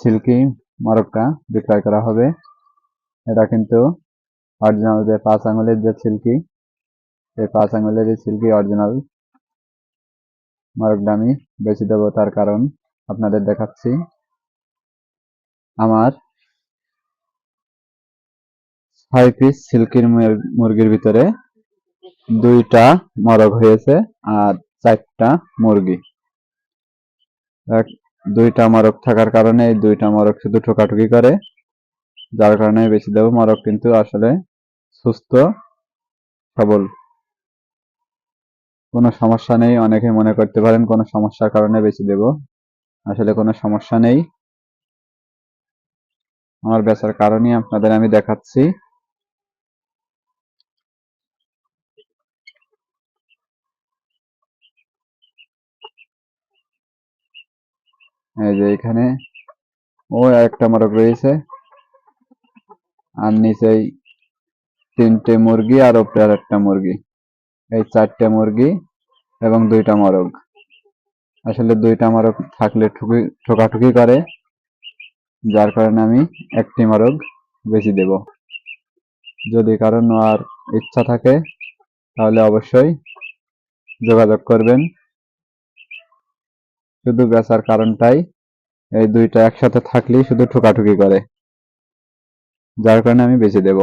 Silky মরকটা বিক্রয় করা হবে। এটা কিন্তু অরিজিনাল যে পাঁচ আঙুলের যে সিল্কি এই পাঁচ আঙুলের যে সিল্কি অরিজিনাল মরকটা আমি বেশি দেবো তার কারণ আপনাদের দেখাচ্ছি। আমার ছয় পিস সিল্কির মুরগির ভিতরে দুইটা মরগ হয়েছে আর চারটা মুরগি। দুইটা মরক থাকার কারণে এই দুইটা মরক শুধু ঠোকাঠুকি করে। যার কারণে বেশি দেবো মরক কিন্তু আসলে সুস্থ, সবল। কোনো সমস্যা নেই, অনেকে মনে করতে পারেন কোনো সমস্যার কারণে বেশি দেব। আসলে কোনো সমস্যা নেই। আমার বেচার কারণই আপনাদের আমি দেখাচ্ছি। এই যে এখানে। ও একটা মোরগ রয়েছে। আর নিচেই তিনটে মুরগি আর উপরে আর একটা মুরগি। এই চারটে মুরগি এবং দুইটা মোরগ আসলে দুইটা মোরগ থাকলে ঠুকি, ঠোকাঠুকি করে। যার কারণে আমি একটি মোরগ বেশি দেব। যদি কারও নেওয়ার ইচ্ছা থাকে, তাহলে অবশ্যই যোগাযোগ করবেন। শুধু বেচার কারণটাই এই দুইটা একসাথে থাকলেই শুধু ঠোকাঠুকি করে, যার কারণে আমি বেঁচে দেব।